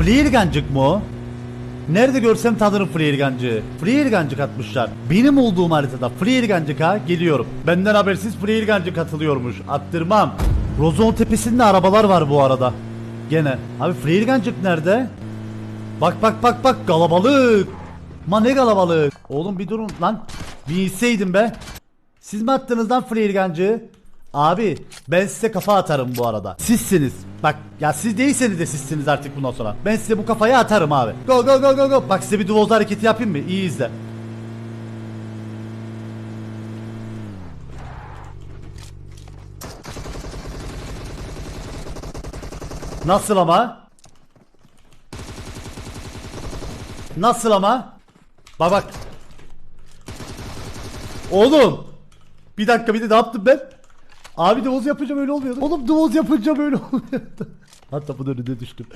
Flirgancık mı? Nerede görsem tanırım Flirgancığı. Flirgancık atmışlar. Benim olduğum haritada Flirgancık'a geliyorum. Benden habersiz Flirgancık atılıyormuş. Attırmam. Rozon tepesinde arabalar var bu arada. Gene. Abi Flirgancık nerede? Bak bak bak bak kalabalık. Ma ne kalabalık. Oğlum bir durun lan. Bir inseydim be. Siz mi attınız lan Flirgancığı? Abi ben size kafa atarım bu arada. Sizsiniz. Bak ya siz değilseniz de sizsiniz artık bundan sonra. Ben size bu kafayı atarım abi. Go go go go go. Bak size bir duvoz hareketi yapayım mı? İyi izle. Nasıl ama? Nasıl ama? Bak bak. Oğlum. Bir dakika bir de ne yaptım ben? Abi duvoz yapınca böyle olmuyordu. Oğlum duvoz yapınca böyle olmuyordu. Hatta bunun önüne düştüm.